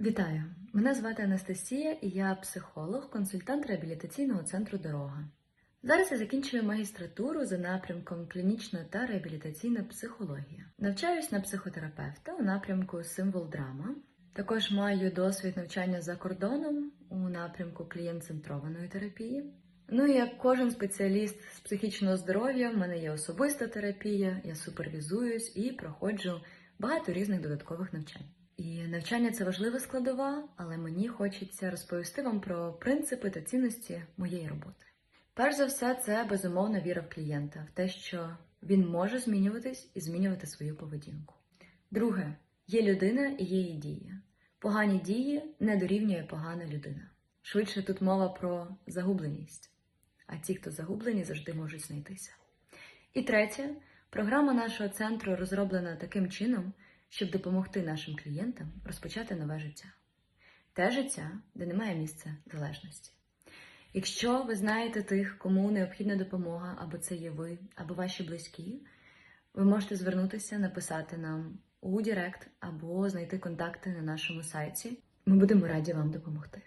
Вітаю! Мене звати Анастасія і я психолог, консультант реабілітаційного центру Дорога. Зараз я закінчую магістратуру за напрямком клінічна та реабілітаційна психологія. Навчаюсь на психотерапевта у напрямку символ драма. Також маю досвід навчання за кордоном у напрямку клієнт-центрованої терапії. Ну і як кожен спеціаліст з психічного здоров'я, в мене є особиста терапія, я супервізуюсь і проходжу багато різних додаткових навчань. І навчання це важлива складова, але мені хочеться розповісти вам про принципи та цінності моєї роботи. Перш за все, це безумовна віра в клієнта, в те, що він може змінюватись і змінювати свою поведінку. Друге, є людина і є її дії. Погані дії не дорівнює погана людина. Швидше тут мова про загубленість, а ті, хто загублені, завжди можуть знайтися. І третє, програма нашого центру розроблена таким чином, щоб допомогти нашим клієнтам розпочати нове життя. Те життя, де немає місця залежності. Якщо ви знаєте тих, кому необхідна допомога, або це є ви, або ваші близькі, ви можете звернутися, написати нам у Директ або знайти контакти на нашому сайті. Ми будемо раді вам допомогти.